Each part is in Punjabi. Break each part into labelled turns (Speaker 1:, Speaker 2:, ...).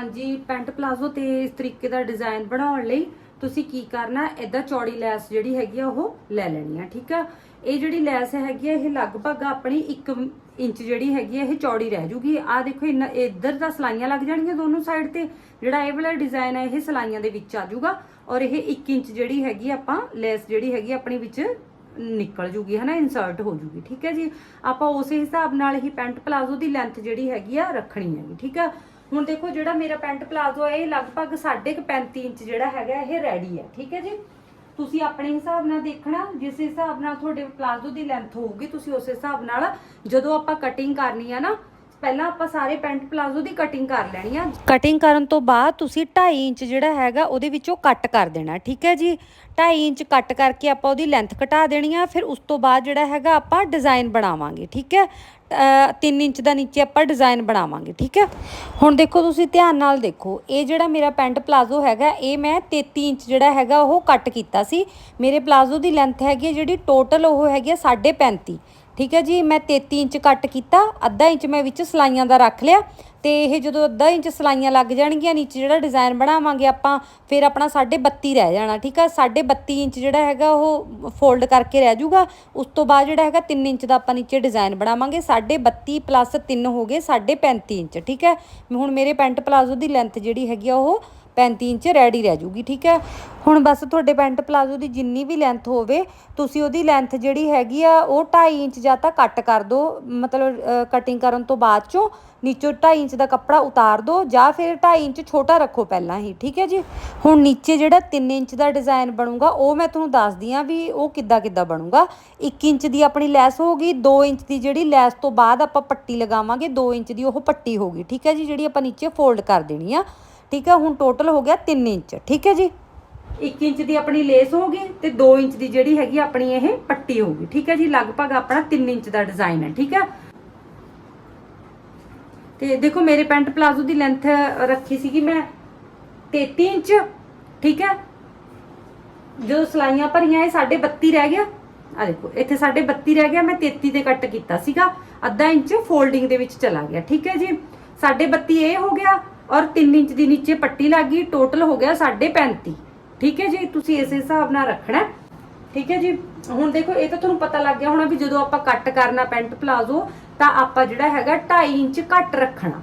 Speaker 1: ਹਾਂਜੀ ਪੈਂਟ ਪਲਾਜ਼ੋ ਤੇ ਇਸ ਤਰੀਕੇ ਦਾ ਡਿਜ਼ਾਈਨ ਬਣਾਉਣ ਲਈ ਤੁਸੀਂ ਕੀ ਕਰਨਾ ਇਦਾਂ ਚੌੜੀ ਲੈਸ ਜਿਹੜੀ ਹੈਗੀ ਆ, ਉਹ ਲੈ ਲੈਣੀ ਆ, ਠੀਕ ਆ? ਇਹ ਜਿਹੜੀ ਲੈਸ ਹੈਗੀ ਆ, ਇਹ ਲਗਭਗ ਆਪਣੀ 1 ਇੰਚ ਜਿਹੜੀ ਹੈਗੀ ਆ, ਇਹ ਚੌੜੀ ਰਹਿ ਜੂਗੀ। ਆ ਦੇਖੋ, ਇੰਨਾ ਇੱਧਰ ਦਾ ਸਲਾਈਆਂ ਲੱਗ ਜਾਣਗੀਆਂ ਦੋਨੋਂ ਸਾਈਡ ਤੇ। ਜਿਹੜਾ ਇਹ ਵਾਲਾ ਡਿਜ਼ਾਈਨ ਹੈ ਇਹ ਸਲਾਈਆਂ ਦੇ ਵਿੱਚ ਆ ਜਾਊਗਾ ਔਰ ਇਹ 1 ਇੰਚ ਜਿਹੜੀ ਹੈਗੀ ਆਪਾਂ ਲੈਸ ਜਿਹੜੀ ਹੈਗੀ ਆਪਣੀ ਵਿੱਚ ਨਿਕਲ ਜੂਗੀ, ਹਨਾ? ਇਨਸਰਟ ਹੋ ਜੂਗੀ, ਠੀਕ ਹੈ ਜੀ? ਆਪਾਂ ਉਸੇ ਹਿਸਾਬ ਨਾਲ ਹੀ ਪੈਂਟ ਪਲਾਜ਼ੋ ਦੀ ਲੈਂਥ ਜਿਹੜੀ ਹੈਗੀ ਆ, ਰੱਖਣੀ ਹੈਗੀ, ਠੀਕ ਆ? ਹੁਣ ਦੇਖੋ ਜਿਹੜਾ ਮੇਰਾ ਪੈਂਟ ਪਲਾਜ਼ੋ ਹੈ, ਇਹ ਲਗਭਗ 35 ਇੰਚ ਜਿਹੜਾ ਹੈਗਾ, ਇਹ ਰੈਡੀ ਹੈ, ਠੀਕ ਹੈ ਜੀ? ਤੁਸੀਂ ਆਪਣੇ ਹਿਸਾਬ ਨਾਲ ਦੇਖਣਾ, ਜਿਸ ਹਿਸਾਬ ਨਾਲ ਤੁਹਾਡੇ ਪਲਾਜ਼ੋ ਦੀ ਲੈਂਥ ਹੋਊਗੀ, ਤੁਸੀਂ ਉਸੇ ਹਿਸਾਬ ਨਾਲ ਜਦੋਂ ਆਪਾਂ ਕਟਿੰਗ ਕਰਨੀ ਆ ਨਾ, ਪਹਿਲਾਂ ਆਪਾਂ ਸਾਰੇ ਪੈਂਟ ਪਲਾਜ਼ੋ ਦੀ ਕਟਿੰਗ ਕਰ ਲੈਣੀ ਆ। ਕਟਿੰਗ ਕਰਨ ਤੋਂ ਬਾਅਦ ਤੁਸੀਂ 2.5 ਇੰਚ ਜਿਹੜਾ ਹੈਗਾ, ਉਹਦੇ ਵਿੱਚੋਂ ਕੱਟ ਕਰ ਦੇਣਾ, ਠੀਕ ਹੈ ਜੀ? 2.5 ਇੰਚ ਕੱਟ ਕਰਕੇ ਆਪਾਂ ਉਹਦੀ ਲੈਂਥ ਘਟਾ ਦੇਣੀ ਆ, ਫਿਰ ਉਸ ਤੋਂ ਬਾਅਦ ਜਿਹੜਾ ਹੈਗਾ ਆਪਾਂ ਡਿਜ਼ਾਈਨ ਬਣਾਵਾਂਗੇ, ਠੀਕ ਹੈ? 3 ਇੰਚ ਦਾ ਨੀਚੇ ਆਪਾਂ ਡਿਜ਼ਾਈਨ ਬਣਾਵਾਂਗੇ, ਠੀਕ ਹੈ? ਹੁਣ ਦੇਖੋ ਤੁਸੀਂ ਧਿਆਨ ਨਾਲ ਦੇਖੋ, ਇਹ ਜਿਹੜਾ ਮੇਰਾ ਪੈਂਟ ਪਲਾਜ਼ੋ ਹੈਗਾ, ਇਹ ਮੈਂ 33 ਇੰਚ ਜਿਹੜਾ ਹੈਗਾ ਉਹ ਕੱਟ ਕੀਤਾ ਸੀ। ਮੇਰੇ ਪਲਾਜ਼ੋ ਦੀ ਲੈਂਥ ਹੈਗੀ ਹੈ ਜਿਹੜੀ ਟੋਟਲ ਉਹ ਹੈਗੀ ਹੈ 35.5 ਠੀਕ ਹੈ ਜੀ, ਮੈਂ 33 ਇੰਚ ਕੱਟ ਕੀਤਾ, ਅੱਧਾ ਇੰਚ ਮੈਂ ਵਿੱਚ ਸਲਾਈਆਂ ਦਾ ਰੱਖ ਲਿਆ ਤੇ ਇਹ ਜਦੋਂ ਅੱਧਾ ਇੰਚ ਸਲਾਈਆਂ ਲੱਗ ਜਾਣਗੀਆਂ, ਨੀਚੇ ਜਿਹੜਾ ਡਿਜ਼ਾਈਨ ਬਣਾਵਾਂਗੇ ਆਪਾਂ, ਫਿਰ ਆਪਣਾ 32.5 ਰਹਿ ਜਾਣਾ, ਠੀਕ ਹੈ 32.5 ਇੰਚ ਜਿਹੜਾ ਹੈਗਾ ਉਹ ਫੋਲਡ ਕਰਕੇ ਰਹਿ ਜਾਊਗਾ, ਉਸ ਤੋਂ ਬਾਅਦ ਜਿਹੜਾ ਹੈਗਾ 3 ਇੰਚ ਦਾ ਆਪਾਂ ਨੀਚੇ ਡਿਜ਼ਾਈਨ ਬਣਾਵਾਂਗੇ 32.5 ਪਲੱਸ 3 ਹੋ ਗਏ 35 ਇੰਚ, ਠੀਕ ਹੈ? ਹੁਣ ਮੇਰੇ ਪੈਂਟ ਪਲਾਜ਼ੋ ਦੀ ਲੈਂਥ ਜਿਹੜੀ ਹੈਗੀ ਆ ਉਹ 35 ਇੰਚ ਰੈਡੀ ਰਹਿ ਜੂਗੀ, ਠੀਕ ਹੈ? ਹੁਣ ਬਸ ਤੁਹਾਡੇ ਪੈਂਟ ਪਲਾਜ਼ੋ ਦੀ ਜਿੰਨੀ ਵੀ ਲੈਂਥ ਹੋਵੇ, ਤੁਸੀਂ ਉਹਦੀ ਲੈਂਥ ਜਿਹੜੀ ਹੈਗੀ ਆ, ਉਹ 2.5 ਇੰਚ ਜਾਂ ਤਾਂ ਕੱਟ ਕਰ ਦਿਓ ਮਤਲਬ ਕਟਿੰਗ ਕਰਨ ਤੋਂ ਬਾਅਦ ਚੋਂ ਨੀਚੋਂ 2.5 ਇੰਚ ਦਾ ਕੱਪੜਾ ਉਤਾਰ ਦਿਓ ਜਾਂ ਫਿਰ 2.5 ਇੰਚ ਛੋਟਾ ਰੱਖੋ ਪਹਿਲਾਂ ਹੀ, ਠੀਕ ਹੈ ਜੀ? ਹੁਣ ਨੀਚੇ ਜਿਹੜਾ 3 ਇੰਚ ਦਾ ਡਿਜ਼ਾਈਨ ਬਣੂਗਾ, ਉਹ ਮੈਂ ਤੁਹਾਨੂੰ ਦੱਸਦੀ ਆ ਵੀ ਉਹ ਕਿੱਦਾਂ ਕਿੱਦਾਂ ਬਣੂਗਾ। 1 ਇੰਚ ਦੀ ਆਪਣੀ ਲੈਸ ਹੋਊਗੀ 2 ਇੰਚ ਦੀ ਜਿਹੜੀ ਲੈਸ ਤੋਂ ਬਾਅਦ ਆਪਾਂ ਪੱਟੀ ਲਗਾਵਾਂਗੇ 2 ਇੰਚ ਦੀ ਉਹ ਪੱਟੀ ਹੋਊਗੀ, ਠੀਕ ਹੈ ਜੀ? ਜਿਹੜੀ ਆਪਾਂ ਨੀਚੇ ਫੋਲਡ ਕਰ ਦੇਣੀ ਆ। ਠੀਕ ਹੈ, ਹੁਣ ਟੋਟਲ ਹੋ ਗਿਆ 3 ਇੰਚ, ਠੀਕ ਹੈ ਜੀ? 1 ਇੰਚ ਦੀ ਆਪਣੀ ਲੇਸ ਹੋਗੀ ਤੇ 2 ਇੰਚ ਦੀ ਜਿਹੜੀ ਹੈਗੀ ਆਪਣੀ ਇਹ ਪੱਟੀ ਹੋਗੀ ਠੀਕ ਹੈ ਜੀ? ਲਗਭਗ ਆਪਣਾ 3 ਇੰਚ ਦਾ ਡਿਜ਼ਾਈਨ ਹੈ, ਠੀਕ ਹੈ? ਤੇ ਦੇਖੋ, ਮੇਰੇ ਪੈਂਟ ਪਲਾਜ਼ੋ ਦੀ ਲੈਂਥ ਰੱਖੀ ਸੀਗੀ ਮੈਂ 33 ਇੰਚ, ਠੀਕ ਹੈ? ਜਦੋਂ ਸਲਾਈਆਂ ਭਰੀਆਂ, ਇਹ 32.5 ਰਹਿ ਗਿਆ। ਆ ਦੇਖੋ, ਇੱਥੇ 32.5 ਰਹਿ ਗਿਆ, ਮੈਂ 33 ਤੇ ਕੱਟ ਕੀਤਾ ਸੀਗਾ। ਅੱਧਾ ਇੰਚ ਫੋਲਡਿੰਗ ਦੇ ਵਿੱਚ ਚਲਾ ਗਿਆ, ਠੀਕ ਹੈ ਜੀ? 32.5 ਇਹ ਹੋ ਗਿਆ ਔਰ 3 ਇੰਚ ਦੀ ਨੀਚੇ ਪੱਟੀ ਲੱਗ ਗਈ ਟੋਟਲ ਹੋ ਗਿਆ 35 ਠੀਕ ਹੈ ਜੀ? ਤੁਸੀਂ ਇਸੇ ਹਿਸਾਬ ਨਾਲ ਰੱਖਣਾ। ਠੀਕ ਹੈ ਜੀ? ਹੁਣ ਦੇਖੋ, ਇਹ ਤਾਂ ਤੁਹਾਨੂੰ ਪਤਾ ਲੱਗ ਗਿਆ ਹੋਣਾ ਵੀ ਜਦੋਂ ਆਪਾਂ ਕੱਟ ਕਰਨਾ ਪੈਂਟ ਪਲਾਜ਼ੋ, ਤਾਂ ਆਪਾਂ ਜਿਹੜਾ ਹੈਗਾ 2.5 ਇੰਚ ਘੱਟ ਰੱਖਣਾ।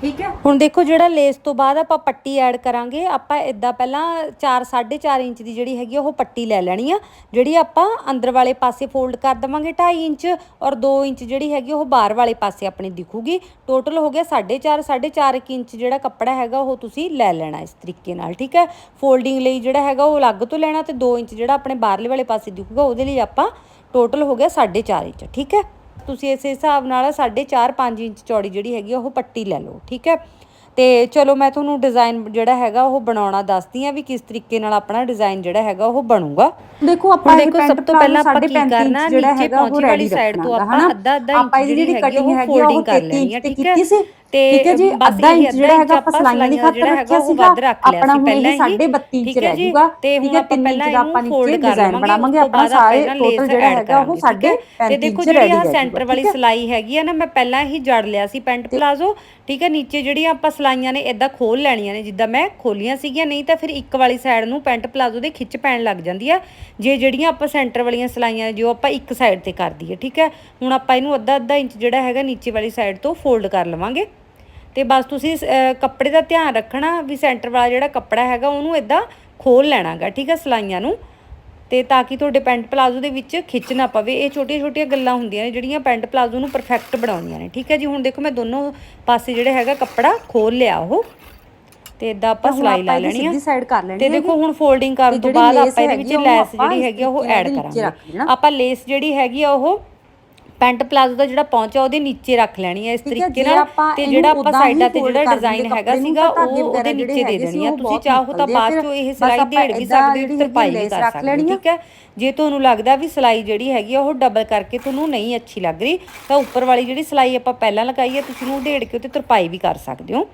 Speaker 1: ਠੀਕ ਹੈ? ਹੁਣ ਦੇਖੋ ਜਿਹੜਾ ਲੇਸ ਤੋਂ ਬਾਅਦ ਆਪਾਂ ਪੱਟੀ ਐਡ ਕਰਾਂਗੇ, ਆਪਾਂ ਇਦਾਂ ਪਹਿਲਾਂ 4 4.5 ਇੰਚ ਦੀ ਜਿਹੜੀ ਹੈਗੀ ਉਹ ਪੱਟੀ ਲੈ ਲੈਣੀ ਆ, ਜਿਹੜੀ ਆਪਾਂ ਅੰਦਰ ਵਾਲੇ ਪਾਸੇ ਫੋਲਡ ਕਰ ਦਵਾਂਗੇ 2.5 ਇੰਚ ਔਰ 2 ਇੰਚ ਜਿਹੜੀ ਹੈਗੀ ਉਹ ਬਾਹਰ ਵਾਲੇ ਪਾਸੇ ਆਪਣੀ ਦਿਖੂਗੀ। ਟੋਟਲ ਹੋ ਗਿਆ 4.5 4.5 ਇੰਚ ਜਿਹੜਾ ਕੱਪੜਾ ਹੈਗਾ, ਉਹ ਤੁਸੀਂ ਲੈ ਲੈਣਾ ਇਸ ਤਰੀਕੇ ਨਾਲ, ਠੀਕ ਹੈ? ਫੋਲਡਿੰਗ ਲਈ ਜਿਹੜਾ ਹੈਗਾ, ਉਹ ਅਲੱਗ ਤੋਂ ਲੈਣਾ ਤੇ 2 ਇੰਚ ਜਿਹੜਾ ਆਪਣੇ ਬਾਹਰਲੇ ਵਾਲੇ ਪਾਸੇ ਦਿਖੂਗਾ, ਉਹਦੇ ਲਈ ਆਪਾਂ ਟੋਟਲ ਹੋ ਗਿਆ 4.5 ਇੰਚ, ਠੀਕ ਹੈ? ਤੁਸੀਂ ਇਸੇ ਹਿਸਾਬ ਨਾਲ 4.5 5 ਇੰਚ ਚੌੜੀ ਜਿਹੜੀ ਹੈਗੀ ਉਹ ਪੱਟੀ ਲੈ ਲਓ ਠੀਕ ਹੈ ਤੇ ਚਲੋ ਮੈਂ ਤੁਹਾਨੂੰ ਡਿਜ਼ਾਈਨ ਜਿਹੜਾ ਹੈਗਾ ਉਹ ਬਣਾਉਣਾ ਦੱਸਦੀ ਆ ਵੀ ਕਿਸ ਤਰੀਕੇ ਨਾਲ ਆਪਣਾ ਡਿਜ਼ਾਈਨ ਜਿਹੜਾ ਹੈਗਾ ਉਹ ਬਣੂਗਾ
Speaker 2: ਦੇਖੋ ਆਪਾਂ
Speaker 1: ਦੇਖੋ ਸਭ ਤੋਂ ਪਹਿਲਾਂ ਆਪਾਂ ਕੀ
Speaker 2: 35
Speaker 1: ਕਰਨਾ ਨੀਚੇ
Speaker 2: ਹੈਗਾ ਉਹ
Speaker 1: ਪਹੁੰਚੀ ਵਾਲੀ ਸਾਈਡ ਤੋਂ ਆਪਾਂ? ਅੱਧਾ ਅੱਧਾ ਇੰਚ ਜਿਹੜੀ ਹੈਗੀ ਉਹ ਫੋਲਡਿੰਗ ਕਰ
Speaker 2: 33
Speaker 1: ਲੈਣੀ ਆ ਠੀਕ ਹੈ। ਤੇ
Speaker 2: ਠੀਕ ਹੈ ਜੀ, ਅੱਧਾ ਇੰਚ ਜਿਹੜਾ ਹੈਗਾ ਆਪਾਂ
Speaker 1: ਆਪਾਂ
Speaker 2: ਸਲਾਈਆਂ ਦੀ ਖਾਤਰ
Speaker 1: ਜਿਹੜਾ
Speaker 2: ਰੱਖਿਆ ਸੀਗਾ,
Speaker 1: ਵੱਧ ਰੱਖ ਲਿਆ
Speaker 2: ਆਪਣਾ ਹੁਣ
Speaker 1: ਪਹਿਲਾਂ
Speaker 2: ਇਹ
Speaker 1: ਹੀ
Speaker 2: 32 ਇੰਚ ਰਹਿ ਜਾਊਗਾ।
Speaker 1: ਤੇ
Speaker 2: ਠੀਕ
Speaker 1: ਹੁਣ
Speaker 2: ਹੈ,
Speaker 1: ਆਪਾਂ ਪਹਿਲਾਂ
Speaker 2: ਆਪਾਂ ਨੀਚੇ design ਬਣਾਵਾਂਗੇ, ਆਪਣਾ ਸਾਰੇ total ਜਿਹੜਾ ਹੈਗਾ ਉਹ ਸਾਡੇ
Speaker 1: ਤੇ
Speaker 2: 35
Speaker 1: ਦੇਖੋ ਜਿਹੜੀ ਆ ਸੈਂਟਰ ਵਾਲੀ? ਸਲਾਈ ਹੈਗੀ ਆ ਨਾ ਮੈਂ ਪਹਿਲਾਂ ਹੀ ਜੜ ਲਿਆ ਸੀ ਪੈਂਟ ਪਲਾਜ਼ੋ ਠੀਕ ਹੈ? ਨੀਚੇ ਜਿਹੜੀਆਂ ਆਪਾਂ ਸਲਾਈਆਂ ਨੇ ਇਦਾਂ ਖੋਲ ਲੈਣੀਆਂ ਨੇ ਜਿੱਦਾਂ ਮੈਂ ਖੋਲੀਆਂ ਸੀਗੀਆਂ ਨਹੀਂ ਤਾਂ ਫਿਰ ਇੱਕ ਵਾਲੀ ਸਾਈਡ ਨੂੰ ਪੈਂਟ ਪਲਾਜ਼ੋ ਦੇ ਖਿੱਚ ਪੈਣ ਲੱਗ ਜਾਂਦੀ ਆ। ਜੇ ਜਿਹੜੀਆਂ ਆਪਾਂ ਸੈਂਟਰ ਵਾਲੀਆਂ ਸਲਾਈਆਂ ਜੋ ਆਪਾਂ ਇੱਕ ਸਾਈਡ ਤੇ ਕਰ ਦਈਏ ਠੀਕ ਹੈ? ਹੁਣ ਆਪਾਂ ਇਹਨੂੰ ਅੱਧਾ ਅੱਧਾ ਇੰਚ ਜਿਹੜਾ ਹੈਗਾ ਨੀਚੇ ਵਾਲੀ ਸਾਈਡ ਤੋਂ ਫੋਲਡ ਕਰ ਲਵਾਂਗੇ। ਤੇ ਬਸ ਤੁਸੀਂ ਕੱਪੜੇ ਦਾ ਧਿਆਨ ਰੱਖਣਾ ਵੀ ਸੈਂਟਰ ਵਾਲਾ ਜਿਹੜਾ ਕੱਪੜਾ ਹੈਗਾ ਉਹਨੂੰ ਇਦਾਂ ਖੋਲ ਲੈਣਾਗਾ ਠੀਕ ਹੈ ਸਲਾਈਆਂ ਨੂੰ। ਤੇ ਤਾਂ ਕਿ ਤੁਹਾਡੇ ਪੈਂਟ ਪਲਾਜ਼ੋ ਦੇ ਵਿੱਚ ਖਿੱਚ ਨਾ ਪਵੇ। ਇਹ ਛੋਟੀਆਂ ਛੋਟੀਆਂ ਗੱਲਾਂ ਹੁੰਦੀਆਂ ਨੇ ਜਿਹੜੀਆਂ ਪੈਂਟ ਪਲਾਜ਼ੋ ਨੂੰ ਪਰਫੈਕਟ ਬਣਾਉਂਦੀਆਂ ਨੇ ਠੀਕ ਹੈ ਜੀ? ਹੁਣ ਦੇਖੋ ਮੈਂ ਦੋਨੋਂ ਪਾਸੇ ਜਿਹੜੇ ਹੈਗਾ ਕੱਪੜਾ ਖੋਲ ਲਿਆ ਉਹ। ਤੇ ਇਦਾਂ ਆਪਾਂ ਸਲਾਈ ਲਾ ਲੈਣੀ ਆ।
Speaker 2: ਸਿੱਧੀ side ਕਰ ਲੈਣੀ
Speaker 1: ਤੇ। ਦੇਖੋ ਹੁਣ ਫੋਲਡਿੰਗ ਕਰਨ
Speaker 2: ਤੇ
Speaker 1: ਬਾਅਦ ਆਪਾਂ ਇਹਦੇ ਵਿੱਚ ਲੈਸ ਜਿਹੜੀ ਹੈਗੀ ਉਹ ਐਡ ਕਰਾਂਗੇ। ਆਪਾਂ ਲੇਸ ਜਿਹੜੀ ਹੈਗੀ ਆ ਉਹ ਪੈਂਟ ਪਲਾਜ਼ੋ ਦਾ ਜਿਹੜਾ ਪਹੁੰਚਾ ਉਹਦੇ ਨੀਚੇ ਰੱਖ ਲੈਣੀ ਹੈ ਇਸ
Speaker 2: ਹੈ,
Speaker 1: ਤਰੀਕੇ ਨਾਲ ਤੇ ਜਿਹੜਾ ਆਪਾਂ
Speaker 2: ਹੀ
Speaker 1: ਸਾਈਡਾਂ ਤੇ ਜਿਹੜਾ ਡਿਜ਼ਾਈਨ ਹੈਗਾ ਸੀਗਾ
Speaker 2: ਤਾਂ
Speaker 1: ਉਹ ਉਹਦੇ ਨੀਚੇ ਦੇ ਦੇਣੀ
Speaker 2: ਉਹ
Speaker 1: ਤੁਸੀਂ ਚਾਹੋ ਤਾਂ। ਬਾਅਦ ਚੋਂ ਇਹ ਸਲਾਈ ਢੇੜ ਵੀ ਸਕਦੇ ਹੋ ਤਰਪਾਈ ਵੀ ਕਰ ਸਕਦੇ ਹੋ। ਠੀਕ ਹੈ ਜੇ ਤੁਹਾਨੂੰ ਲੱਗਦਾ ਵੀ ਸਲਾਈ ਜਿਹੜੀ ਹੈਗੀ ਆ ਉਹ ਡਬਲ ਕਰਕੇ ਤੁਹਾਨੂੰ ਨਹੀਂ ਅੱਛੀ ਲੱਗ ਰਹੀ ਤਾਂ ਉੱਪਰ ਵਾਲੀ ਜਿਹੜੀ ਸਲਾਈ ਆਪਾਂ ਪਹਿਲਾਂ ਲਗਾਈ ਹੈ ਤੁਸੀਂ ਉਹਨੂੰ ਢੇੜ ਕੇ ਉੱਤੇ ਤਰਪਾਈ ਵੀ ਕਰ ਸਕਦੇ ਹੋ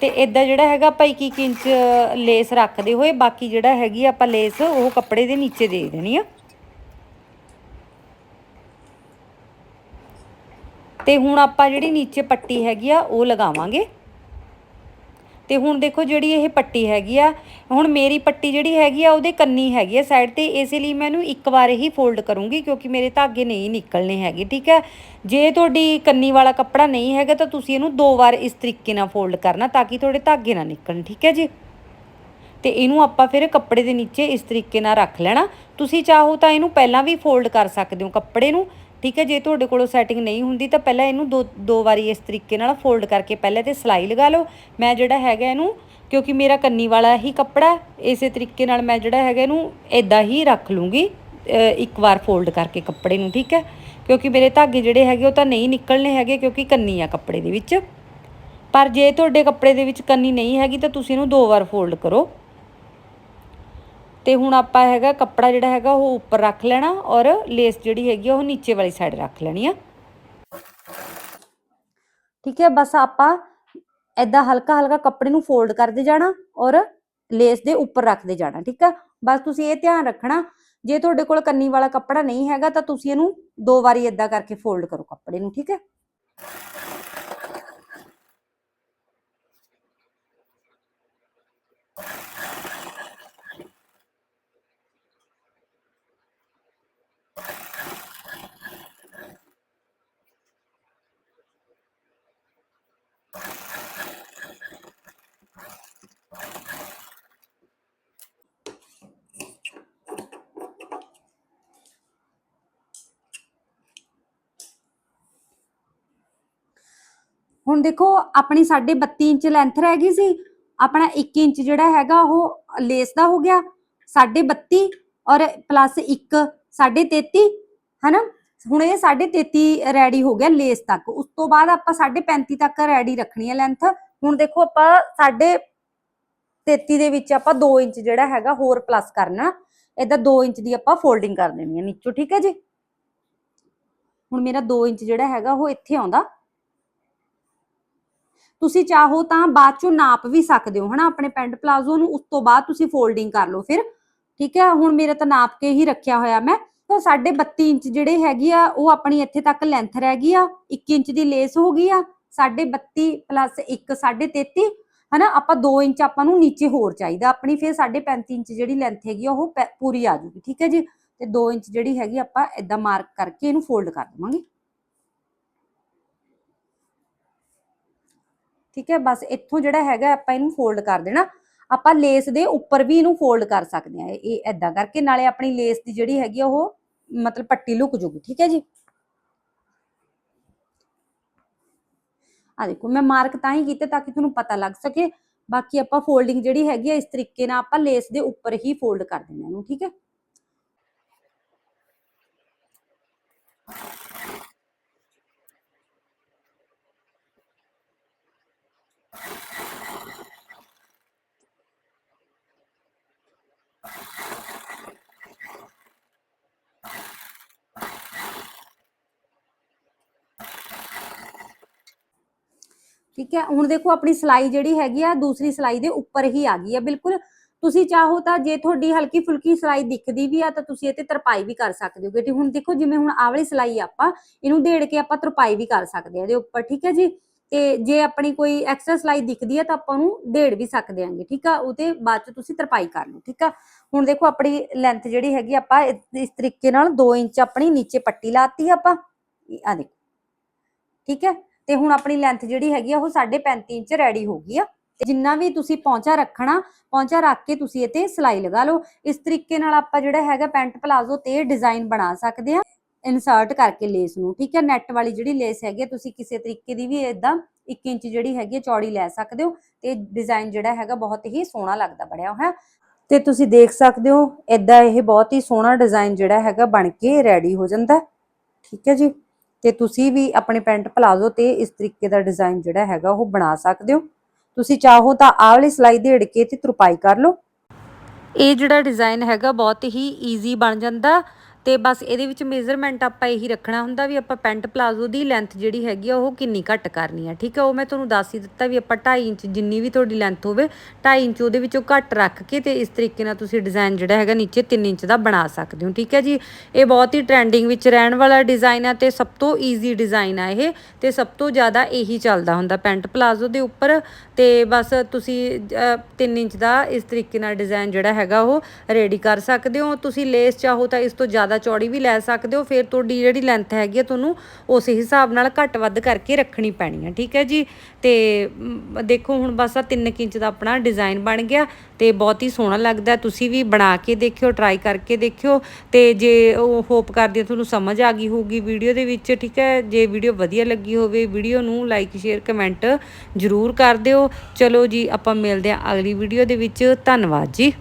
Speaker 1: ਤੇ ਇਦਾਂ ਜਿਹੜਾ ਹੈਗਾ ਆਪਾਂ 1 ਇੰਚ ਲੇਸ ਰੱਖਦੇ ਹੋਏ ਬਾਕੀ ਜਿਹੜਾ ਹੈਗੀ ਆਪਾਂ ਲੇਸ ਉਹ ਕੱਪੜੇ ਦੇ ਨੀਚੇ ਦੇ ਦੇਣੀ ਆ ਤੇ ਹੁਣ ਆਪਾਂ ਜਿਹੜੀ ਨੀਚੇ ਪੱਟੀ ਹੈਗੀ ਆ, ਉਹ ਲਗਾਵਾਂਗੇ। ਤੇ ਹੁਣ ਦੇਖੋ ਜਿਹੜੀ ਇਹ ਪੱਟੀ ਹੈਗੀ ਆ, ਹੁਣ ਮੇਰੀ ਪੱਟੀ ਜਿਹੜੀ ਹੈਗੀ ਆ, ਉਹਦੇ ਕੰਨੀ ਹੈਗੀ ਆ ਸਾਈਡ ਤੇ, ਇਸੇ ਲਈ ਮੈਂ ਇਹਨੂੰ ਇੱਕ ਵਾਰ ਹੀ ਫੋਲਡ ਕਰੂੰਗੀ ਕਿਉਂਕਿ ਮੇਰੇ ਧਾਗੇ ਨਹੀਂ ਨਿਕਲਣੇ ਹੈਗੇ, ਠੀਕ ਹੈ ਜੇ ਤੁਹਾਡੀ ਕੰਨੀ ਵਾਲਾ ਕੱਪੜਾ ਨਹੀਂ ਹੈਗਾ ਤਾਂ ਤੁਸੀਂ ਇਹਨੂੰ ਦੋ ਵਾਰ ਇਸ ਤਰੀਕੇ ਨਾਲ ਫੋਲਡ ਕਰਨਾ ਤਾਂ ਕਿ ਤੁਹਾਡੇ ਧਾਗੇ ਨਾ ਨਿਕਲਣ, ਠੀਕ ਹੈ ਜੀ? ਤੇ ਇਹਨੂੰ ਆਪਾਂ ਫਿਰ ਕੱਪੜੇ ਦੇ ਨੀਚੇ ਇਸ ਤਰੀਕੇ ਨਾਲ ਰੱਖ ਲੈਣਾ। ਤੁਸੀਂ ਚਾਹੋ ਤਾਂ ਇਹਨੂੰ ਪਹਿਲਾਂ ਵੀ ਫੋਲਡ ਕਰ ਸਕਦੇ ਹੋ ਕੱਪੜੇ ਨੂੰ ਠੀਕ ਹੈ, ਜੇ ਤੁਹਾਡੇ ਕੋਲੋਂ ਸੈਟਿੰਗ ਨਹੀਂ ਹੁੰਦੀ ਤਾਂ ਪਹਿਲਾਂ ਇਹਨੂੰ ਦੋ ਦੋ ਵਾਰੀ ਇਸ ਤਰੀਕੇ ਨਾਲ ਫੋਲਡ ਕਰਕੇ ਪਹਿਲੇ ਤੇ ਸਲਾਈ ਲਗਾ ਲਓ। ਮੈਂ ਜਿਹੜਾ ਹੈਗਾ ਇਹਨੂੰ, ਕਿਉਂਕਿ ਮੇਰਾ ਕੰਨੀ ਵਾਲਾ ਹੀ ਕੱਪੜਾ, ਇਸੇ ਤਰੀਕੇ ਨਾਲ ਮੈਂ ਜਿਹੜਾ ਹੈਗਾ ਇਹਨੂੰ ਇਦਾਂ ਹੀ ਰੱਖ ਲੂੰਗੀ ਇੱਕ ਵਾਰ ਫੋਲਡ ਕਰਕੇ ਕੱਪੜੇ ਨੂੰ, ਠੀਕ ਹੈ। ਕਿਉਂਕਿ ਮੇਰੇ ਧਾਗੇ ਜਿਹੜੇ ਹੈਗੇ ਉਹ ਤਾਂ ਨਹੀਂ ਨਿਕਲਣੇ ਹੈਗੇ, ਕਿਉਂਕਿ ਕੰਨੀ ਆ ਕੱਪੜੇ ਦੇ ਵਿੱਚ। ਪਰ ਜੇ ਤੁਹਾਡੇ ਕੱਪੜੇ ਦੇ ਵਿੱਚ ਕੰਨੀ ਨਹੀਂ ਹੈਗੀ ਤਾਂ ਤੁਸੀਂ ਇਹਨੂੰ ਦੋ ਵਾਰ ਫੋਲਡ ਕਰੋ। ਤੇ ਹੁਣ ਆਪਾਂ ਹੈਗਾ ਕੱਪੜਾ ਜਿਹੜਾ ਹੈਗਾ ਉਹ ਉੱਪਰ ਰੱਖ ਲੈਣਾ ਔਰ ਲੇਸ ਜਿਹੜੀ ਹੈਗੀ ਉਹ ਨੀਚੇ ਵਾਲੀ ਸਾਈਡ ਰੱਖ ਲੈਣੀ ਆ।
Speaker 2: ਠੀਕ ਹੈ, ਬਸ ਆਪਾਂ ਐਦਾਂ ਹਲਕਾ ਹਲਕਾ ਕੱਪੜੇ ਨੂੰ ਫੋਲਡ ਕਰਦੇ ਜਾਣਾ ਔਰ ਲੇਸ ਦੇ ਉੱਪਰ ਰੱਖਦੇ ਜਾਣਾ, ਠੀਕ ਹੈ ਬਸ ਤੁਸੀਂ ਇਹ ਧਿਆਨ ਰੱਖਣਾ, ਜੇ ਤੁਹਾਡੇ ਕੋਲ ਕੰਨੀ ਵਾਲਾ ਕੱਪੜਾ ਨਹੀਂ ਹੈਗਾ ਤਾਂ ਤੁਸੀਂ ਇਹਨੂੰ ਦੋ ਵਾਰੀ ਐਦਾਂ ਕਰਕੇ ਫੋਲਡ ਕਰੋ ਕੱਪੜੇ ਨੂੰ, ਠੀਕ ਹੈ? ਹੁਣ ਦੇਖੋ, ਆਪਣੀ 32 ਇੰਚ ਲੈਂਥ ਰਹਿ ਗਈ ਸੀ, ਆਪਣਾ 1 ਇੰਚ ਜਿਹੜਾ ਹੈਗਾ ਉਹ ਲੇਸ ਦਾ ਹੋ ਗਿਆ 32 ਔਰ ਪਲੱਸ 1 33 ਹਨਾ? ਹੁਣ ਇਹ 33 ਰੈਡੀ ਹੋ ਗਿਆ ਲੇਸ ਤੱਕ। ਉਸ ਤੋਂ ਬਾਅਦ ਆਪਾਂ 35 ਤੱਕ ਰੈਡੀ ਰੱਖਣੀ ਹੈ ਲੈਂਥ ਹੁਣ ਦੇਖੋ, ਆਪਾਂ 33 ਦੇ ਵਿੱਚ ਆਪਾਂ 2 ਇੰਚ ਜਿਹੜਾ ਹੈਗਾ ਹੋਰ ਪਲੱਸ ਕਰਨਾ। ਇਦਾਂ 2 ਇੰਚ ਦੀ ਆਪਾਂ ਫੋਲਡਿੰਗ ਕਰ ਦੇਣੀ ਹੈ ਨੀਚੋਂ, ਠੀਕ ਹੈ ਜੀ? ਹੁਣ ਮੇਰਾ 2 ਇੰਚ ਜਿਹੜਾ ਹੈਗਾ ਉਹ ਇੱਥੇ ਆਉਂਦਾ। ਤੁਸੀਂ ਚਾਹੋ ਤਾਂ ਬਾਅਦ ਚੋਂ ਨਾਪ ਵੀ ਸਕਦੇ ਹੋ, ਹਨਾ? ਆਪਣੇ ਪੈਂਟ ਪਲਾਜ਼ੋ ਨੂੰ ਉਸ ਤੋਂ ਬਾਅਦ ਤੁਸੀਂ ਫੋਲਡਿੰਗ ਕਰ ਲਓ ਫਿਰ। ਠੀਕ ਹੈ? ਹੁਣ ਮੇਰੇ ਤਾਂ ਨਾਪ ਕੇ ਹੀ ਰੱਖਿਆ ਹੋਇਆ ਮੈਂ। ਤਾਂ 32 ਇੰਚ ਜਿਹੜੇ ਹੈਗੀ ਆ, ਉਹ ਆਪਣੀ ਇੱਥੇ ਤੱਕ ਲੈਂਥ ਰਹਿ ਗਈ ਆ। 1 ਇੰਚ ਦੀ ਲੇਸ ਹੋ ਗਈ ਆ। 32 ਪਲੱਸ 1 33 ਹਨਾ? ਆਪਾਂ 2 ਇੰਚ ਆਪਾਂ ਨੂੰ ਨੀਚੇ ਹੋਰ ਚਾਹੀਦਾ। ਆਪਣੀ ਫਿਰ 35 ਇੰਚ ਜਿਹੜੀ ਲੈਂਥ ਹੈਗੀ ਆ, ਉਹ ਪੂਰੀ ਆ ਜੂਗੀ। ਠੀਕ ਹੈ ਜੀ? ਤੇ 2 ਇੰਚ ਜਿਹੜੀ ਹੈਗੀ ਆਪਾਂ ਇਦਾਂ ਮਾਰਕ ਕਰਕੇ ਇਹਨੂੰ ਫੋਲਡ ਕਰ ਦੇਵਾਂਗੇ। ਠੀਕ ਹੈ, ਬਸ ਇੱਥੋਂ ਜਿਹੜਾ ਹੈਗਾ ਆਪਾਂ ਇਹਨੂੰ ਫੋਲਡ ਕਰ ਦੇਣਾ। ਆਪਾਂ ਲੇਸ ਦੇ ਉੱਪਰ ਵੀ ਇਹਨੂੰ ਫੋਲਡ ਕਰ ਸਕਦੇ ਆ ਇਹ ਐਦਾਂ ਕਰਕੇ ਨਾਲੇ ਆਪਣੀ ਲੇਸ ਦੀ ਜਿਹੜੀ ਹੈਗੀ ਆ ਉਹ ਮਤਲਬ ਪੱਟੀ ਲੁਕ ਜੂਗੀ, ਠੀਕ ਹੈ ਜੀ? ਆ ਦੇਖੋ, ਮੈਂ ਮਾਰਕ ਤਾਂ ਹੀ ਕੀਤੇ ਤਾਂ ਕਿ ਤੁਹਾਨੂੰ ਪਤਾ ਲੱਗ ਸਕੇ। ਬਾਕੀ ਆਪਾਂ ਫੋਲਡਿੰਗ ਜਿਹੜੀ ਹੈਗੀ ਆ, ਇਸ ਤਰੀਕੇ ਨਾਲ ਆਪਾਂ ਲੇਸ ਦੇ ਉੱਪਰ ਹੀ ਫੋਲਡ ਕਰ ਦੇਣਾ ਇਹਨੂੰ, ਠੀਕ ਹੈ? ਠੀਕ ਹੈ? ਹੁਣ ਦੇਖੋ, ਆਪਣੀ ਸਲਾਈ ਜਿਹੜੀ ਹੈਗੀ ਆ, ਦੂਸਰੀ ਸਲਾਈ ਦੇ ਉੱਪਰ ਹੀ ਆ ਗਈ ਆ ਬਿਲਕੁਲ। ਤੁਸੀਂ ਚਾਹੋ ਤਾਂ ਜੇ ਤੁਹਾਡੀ ਹਲਕੀ ਫੁਲਕੀ ਸਲਾਈ ਦਿਖਦੀ ਵੀ ਆ, ਤਾਂ ਤੁਸੀਂ ਇਹ ਤੇ ਤਰਪਾਈ ਵੀ ਕਰ ਸਕਦੇ ਹੋ ਕਿ ਹੁਣ ਦੇਖੋ, ਜਿਵੇਂ ਹੁਣ ਆਹ ਵਾਲੀ ਸਲਾਈ ਆਪਾਂ, ਇਹਨੂੰ ਢੇੜ ਕੇ ਆਪਾਂ ਤਰਪਾਈ ਵੀ ਕਰ ਸਕਦੇ ਆ ਇਹਦੇ ਉੱਪਰ, ਠੀਕ ਹੈ ਜੀ? ਤੇ ਜੇ ਆਪਣੀ ਕੋਈ ਐਕਸਟਰਾ ਸਲਾਈ ਦਿਖਦੀ ਆ, ਤਾਂ ਆਪਾਂ ਉਹਨੂੰ ਢੇੜ ਵੀ ਸਕਦੇ ਆਂਗੇ ਠੀਕ ਆ? ਉਹਦੇ ਬਾਅਦ ਚ ਤੁਸੀਂ ਤਰਪਾਈ ਕਰ ਲਓ, ਠੀਕ ਆ? ਹੁਣ ਦੇਖੋ, ਆਪਣੀ ਲੈਂਥ ਜਿਹੜੀ ਹੈਗੀ ਆਪਾਂ ਇਸ ਇਸ ਤਰੀਕੇ ਨਾਲ 2 ਇੰਚ ਆਪਣੀ ਨੀਚੇ ਪੱਟੀ ਲਾਤੀ ਆਪਾਂ ਆ ਦੇਖੋ, ਠੀਕ ਹੈ? ਤੇ ਹੁਣ ਆਪਣੀ ਲੈਂਥ ਜਿਹੜੀ ਹੈਗੀ ਆ ਉਹ 35 ਇੰਚ ਰੈਡੀ ਹੋ ਗਈ ਆ। ਤੇ ਜਿੰਨਾ ਵੀ ਤੁਸੀਂ ਪੌਂਚਾ ਰੱਖਣਾ ਪੌਂਚਾ ਰੱਖ ਕੇ ਤੁਸੀਂ ਇਹ ਤੇ ਸਿਲਾਈ ਲਗਾ ਲਓ। ਇਸ ਤਰੀਕੇ ਨਾਲ ਆਪਾਂ ਜਿਹੜਾ ਹੈਗਾ ਪੈਂਟ ਪਲਾਜ਼ੋ ਤੇ ਡਿਜ਼ਾਈਨ ਬਣਾ ਸਕਦੇ ਆ। ਇਨਸਰਟ ਕਰਕੇ ਲੇਸ ਨੂੰ ਠੀਕ ਹੈ ਨੈਟ ਵਾਲੀ ਜਿਹੜੀ ਲੇਸ ਹੈਗੀ ਆ, ਤੁਸੀਂ ਕਿਸੇ ਤਰੀਕੇ ਦੀ ਵੀ ਇਦਾਂ 1 ਇੰਚ ਜਿਹੜੀ ਹੈਗੀ ਆ, ਚੌੜੀ ਲੈ ਸਕਦੇ ਹੋ। ਤੇ ਡਿਜ਼ਾਈਨ ਜਿਹੜਾ ਹੈਗਾ ਬਹੁਤ ਹੀ ਸੋਹਣਾ ਲੱਗਦਾ ਬਣਿਆ ਹੋਇਆ। ਤੇ ਤੁਸੀਂ ਦੇਖ ਸਕਦੇ ਹੋ ਇਦਾਂ ਇਹ ਬਹੁਤ ਹੀ ਸੋਹਣਾ ਡਿਜ਼ਾਈਨ ਜਿਹੜਾ ਹੈਗਾ ਬਣ ਕੇ ਰੈਡੀ ਹੋ ਜਾਂਦਾ। ਠੀਕ ਹੈ ਜੀ? ਤੇ ਤੁਸੀਂ ਵੀ ਆਪਣੇ ਪੈਂਟ ਪਲਾਜ਼ੋ ਤੇ ਇਸ ਤਰੀਕੇ ਦਾ ਡਿਜ਼ਾਈਨ ਜਿਹੜਾ ਹੈਗਾ ਉਹ ਬਣਾ ਸਕਦੇ ਹੋ। ਤੁਸੀਂ ਚਾਹੋ ਤਾਂ ਆਹ ਵਾਲੀ ਸਲਾਈ ਦੇੜ ਕੇ ਤੇ ਤਰਪਾਈ ਕਰ ਲਓ।
Speaker 1: ਇਹ ਜਿਹੜਾ ਡਿਜ਼ਾਈਨ ਹੈਗਾ ਬਹੁਤ ਹੀ ਈਜ਼ੀ ਬਣ ਜਾਂਦਾ। ਤੇ ਬਸ ਇਹਦੇ ਵਿੱਚ ਮੇਜ਼ਰਮੈਂਟ ਆਪਾਂ ਇਹੀ ਰੱਖਣਾ ਹੁੰਦਾ ਵੀ ਆਪਾਂ ਪੈਂਟ ਪਲਾਜ਼ੋ ਦੀ ਲੈਂਥ ਜਿਹੜੀ ਹੈਗੀ ਆ, ਉਹ ਕਿੰਨੀ ਘੱਟ ਕਰਨੀ ਆ, ਠੀਕ ਆ? ਉਹ ਮੈਂ ਤੁਹਾਨੂੰ ਦੱਸ ਹੀ ਦਿੱਤਾ ਵੀ ਆਪਾਂ 2.5 ਇੰਚ ਜਿੰਨੀ ਵੀ ਤੁਹਾਡੀ ਲੈਂਥ ਹੋਵੇ 2.5 ਇੰਚ ਉਹਦੇ ਵਿੱਚੋਂ ਘੱਟ ਰੱਖ ਕੇ ਤੇ ਇਸ ਤਰੀਕੇ ਨਾਲ ਤੁਸੀਂ ਡਿਜ਼ਾਈਨ ਜਿਹੜਾ ਹੈਗਾ ਨੀਚੇ 3 ਇੰਚ ਦਾ ਬਣਾ ਸਕਦੇ ਹੋ, ਠੀਕ ਹੈ ਜੀ? ਇਹ ਬਹੁਤ ਹੀ ਟ੍ਰੈਂਡਿੰਗ ਵਿੱਚ ਰਹਿਣ ਵਾਲਾ ਡਿਜ਼ਾਈਨ ਆ ਤੇ ਸਭ ਤੋਂ ਈਜ਼ੀ ਡਿਜ਼ਾਈਨ ਆ ਇਹ ਤੇ ਸਭ ਤੋਂ ਜ਼ਿਆਦਾ ਇਹੀ ਚੱਲਦਾ ਹੁੰਦਾ ਪੈਂਟ ਪਲਾਜ਼ੋ ਦੇ ਉੱਪਰ ਤੇ ਬਸ ਤੁਸੀਂ 3 ਇੰਚ ਦਾ ਇਸ ਤਰੀਕੇ ਨਾਲ ਡਿਜ਼ਾਈਨ ਜਿਹੜਾ ਹੈਗਾ ਉਹ ਰੈਡੀ ਕਰ ਸਕਦੇ ਹੋ। ਤੁਸੀਂ ਲੇਸ ਚਾਹੋ ਤਾਂ ਇਸ ਤੋਂ ਜ਼ਿਆਦਾ ਜ਼ਿਆਦਾ ਚੌੜੀ ਵੀ ਲੈ ਸਕਦੇ ਹੋ, ਫਿਰ ਤੁਹਾਡੀ ਜਿਹੜੀ ਲੈਂਥ ਹੈਗੀ ਹੈ ਤੁਹਾਨੂੰ ਉਸੇ ਹਿਸਾਬ ਨਾਲ ਘੱਟ ਵੱਧ ਕਰਕੇ ਰੱਖਣੀ ਪੈਣੀ ਹੈ ਠੀਕ ਹੈ ਜੀ? ਤੇ ਦੇਖੋ ਹੁਣ ਬਸ ਆ 3 ਇੰਚ ਦਾ ਆਪਣਾ ਡਿਜ਼ਾਈਨ ਬਣ ਗਿਆ ਤੇ ਬਹੁਤ ਹੀ ਸੋਹਣਾ ਲੱਗਦਾ, ਤੁਸੀਂ ਵੀ ਬਣਾ ਕੇ ਦੇਖਿਓ ਟਰਾਈ ਕਰਕੇ ਦੇਖਿਓ ਤੇ ਜੇ ਉਹ ਹੋਪ ਕਰਦੀ ਤੁਹਾਨੂੰ ਸਮਝ ਆ ਗਈ ਹੋਊਗੀ ਵੀਡੀਓ ਦੇ ਵਿੱਚ, ਠੀਕ ਹੈ? ਜੇ ਵੀਡੀਓ ਵਧੀਆ ਲੱਗੀ ਹੋਵੇ ਵੀਡੀਓ ਨੂੰ ਲਾਈਕ ਸ਼ੇਅਰ ਕਮੈਂਟ ਜ਼ਰੂਰ ਕਰ ਦਿਓ। ਚਲੋ ਜੀ, ਆਪਾਂ ਮਿਲਦੇ ਹਾਂ ਅਗਲੀ ਵੀਡੀਓ ਦੇ ਵਿੱਚ, ਧੰਨਵਾਦ ਜੀ।